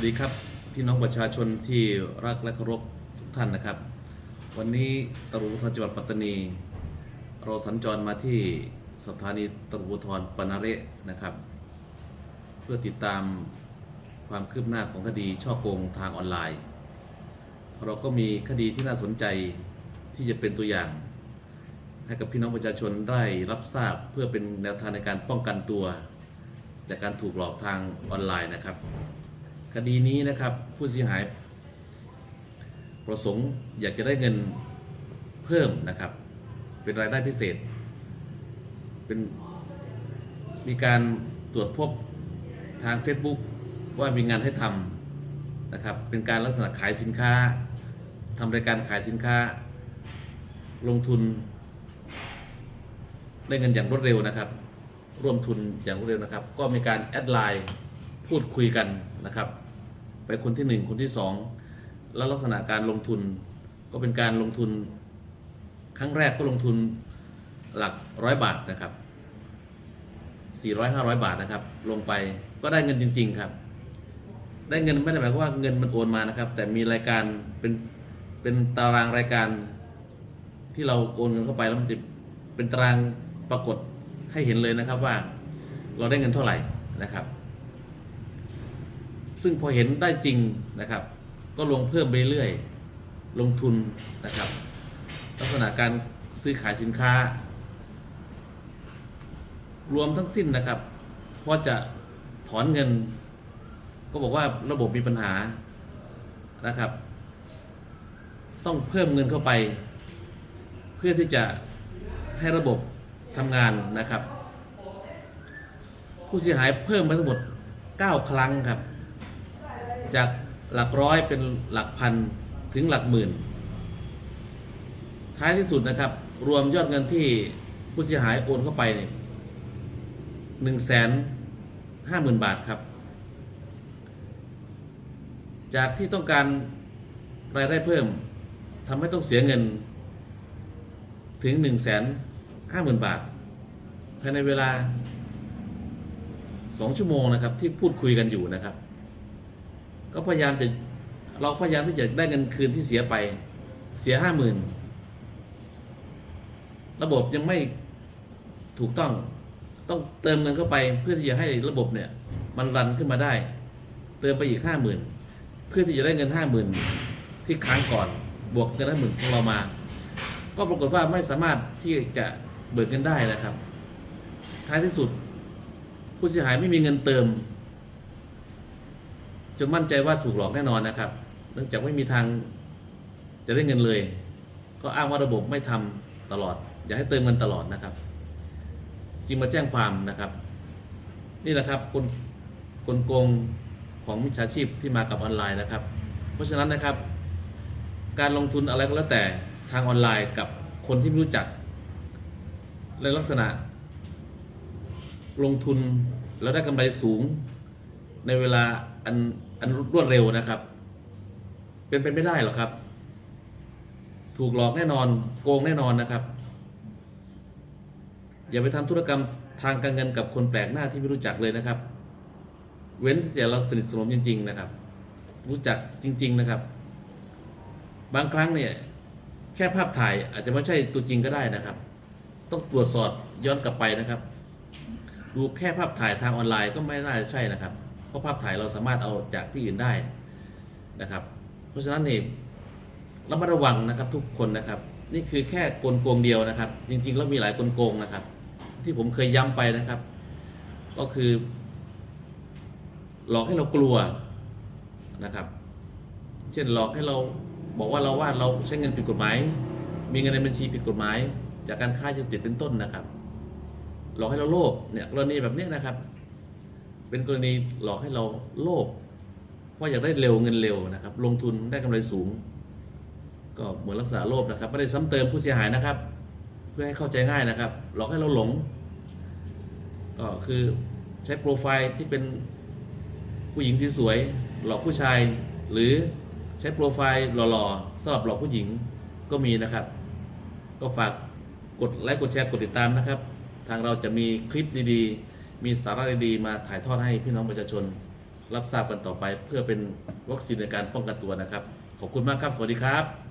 วัสดีครับพี่น้องประชาชนที่รักและเคารพทุกท่านนะครับ วันนี้ตำรวจภูธรจังหวัดปัตตานี เราสัญจรมาที่สถานีตำรวจภูธรปานาเระนะครับ เพื่อติดตามความคืบหน้าของคดีช่อโกงทางออนไลน์ เราก็มีคดีที่น่าสนใจที่จะเป็นตัวอย่าง ให้กับพี่น้องประชาชนได้รับทราบเพื่อเป็นแนวทางในการป้องกันตัว จากการถูกหลอกทางออนไลน์นะครับ คดีนี้นะครับผู้เสียหาย ประสงค์อยากจะได้เงินเพิ่มนะครับ เป็นรายได้พิเศษ เป็นมีการตรวจพบทาง Facebook ว่ามีงานให้ทำนะครับ เป็นการลักษณะขายสินค้าทำรายการขายสินค้า ลงทุน ได้เงินอย่างรวดเร็วนะครับ ร่วมทุนอย่างรวดเร็วนะครับ ก็มีการแอดไลน์ พูดคุยกันนะครับ ไปคนที่หนึ่งคนที่สองแล้วลักษณะการลงทุนก็เป็นการลงทุน ครั้งแรกก็ลงทุนหลักร้อยบาทนะครับ 400 500 บาทนะครับ ลงไปก็ได้เงินจริง ๆ ครับ ได้เงินไม่ได้หมายความว่าเงินมันโอนมานะครับ แต่มีรายการเป็นเป็นตารางรายการที่เราโอนเงินเข้าไปแล้วมันจะเป็นตารางปรากฏให้เห็นเลยนะครับว่า เราได้เงินเท่าไหร่นะครับ ซึ่งพอเห็นได้จริงนะครับ ก็ลงเพิ่มไปเรื่อยลงทุนนะครับ ลักษณะการซื้อขายสินค้า รวมทั้งสิ้นนะครับพอจะถอนเงิน ก็บอกว่าระบบมีปัญหานะครับ ต้องเพิ่มเงินเข้าไป เพื่อที่จะให้ระบบทำงานนะครับ ผู้เสียหายเพิ่มมาทั้งหมด 9 ครั้งครับ จากหลักร้อยเป็นหลักพันถึงหลักหมื่น ท้ายที่สุดนะครับ รวมยอดเงินที่ผู้เสียหายโอนเข้าไปเนี่ยหนึ่งแสนห้าหมื่นบาทครับ จากที่ต้องการรายได้เพิ่มทำให้ต้องเสียเงินถึง1นึ่งแสนห้าหมื่นบาท ภายในเวลา2ชั่วโมงนะครับที่พูดคุยกันอยู่นะครับ ก็พยายามจะเราพยายามที่จะได้เงินคืนที่เสียไป เสียห้าหมื่นระบบยังไม่ถูกต้อง ต้องเติมเงินเข้าไปเพื่อที่จะให้ระบบเนี่ย มันรันขึ้นมาได้ เติมไปอีกห้าหมื่นเพื่อที่จะได้เงินห้าหมื่นที่ค้างก่อนบวกเงินห้าหมื่นของเรามา ก็ปรากฏว่าไม่สามารถที่จะเบิกเงินได้นะครับ ท้ายที่สุด ผู้เสียหายไม่มีเงินเติม จนมั่นใจว่าถูกหลอกแน่นอนนะครับ เนื่องจากไม่มีทางจะได้เงินเลย ก็อ้างว่าระบบไม่ทำตลอด อยากให้เติมเงินตลอดนะครับจึงมาแจ้งความนะครับ นี่แหละครับกลกลโกงของมิจฉาชีพที่มากับออนไลน์นะครับ เพราะฉะนั้นนะครับ การลงทุนอะไรก็แล้วแต่ทางออนไลน์กับคนที่ไม่รู้จักในลักษณะ ลงทุนแล้วได้กำไรสูง ในเวลาอันอันรวดเร็วนะครับ เป็นไปไม่ได้หรอกครับ ถูกหลอกแน่นอนโกงแน่นอนนะครับ อย่าไปทำธุรกรรมทางการเงินกับคนแปลกหน้าที่ไม่รู้จักเลยนะครับ เว้นที่เราสนิทสนมจริง ๆ นะครับ รู้จักจริง ๆนะครับ บางครั้งเนี่ยแค่ภาพถ่ายอาจจะไม่ใช่ตัวจริงก็ได้นะครับ ต้องตรวจสอบย้อนกลับไปนะครับ ดูแค่ภาพถ่ายทางออนไลน์ก็ไม่น่าจะใช่นะครับ เพราะภาพถ่ายเราสามารถเอาจากที่อื่นได้นะครับ เพราะฉะนั้นเนี่ยระมัดระวังนะครับทุกคนนะครับ นี่คือแค่กลโกงเดียวนะครับ จริงๆ แล้วมีหลายกลโกงนะครับ ที่ผมเคยย้ำไปนะครับ ก็คือหลอกให้เรากลัวนะครับ เช่นหลอกให้เราบอกว่าเราว่าเราใช้เงินผิดกฎหมาย มีเงินในบัญชีผิดกฎหมาย จากการฆ่ายาเสพติดเป็นต้นนะครับ หลอกให้เราโลภเนี่ยกรณีแบบนี้นะครับ เป็นกรณีหลอกให้เราโลภเพราะอยากได้เร็วเงินเร็วนะครับ ลงทุนได้กำไรสูง ก็เหมือนลักษณะโลภนะครับไม่ได้ซ้ำเติมผู้เสียหายนะครับ เพื่อให้เข้าใจง่ายนะครับ หลอกให้เราหลงก็คือใช้โปรไฟล์ที่เป็นผู้หญิงสวยๆหลอกผู้ชาย หรือใช้โปรไฟล์หล่อๆสำหรับหลอกผู้หญิงก็มีนะครับ ก็ฝากกดไลค์กดแชร์กดติดตามนะครับ ทางเราจะมีคลิปดีๆ มีสาระดีๆมาถ่ายทอดให้พี่น้องประชาชน รับทราบกันต่อไป เพื่อเป็นวัคซีนในการป้องกันตัวนะครับ ขอบคุณมากครับ สวัสดีครับ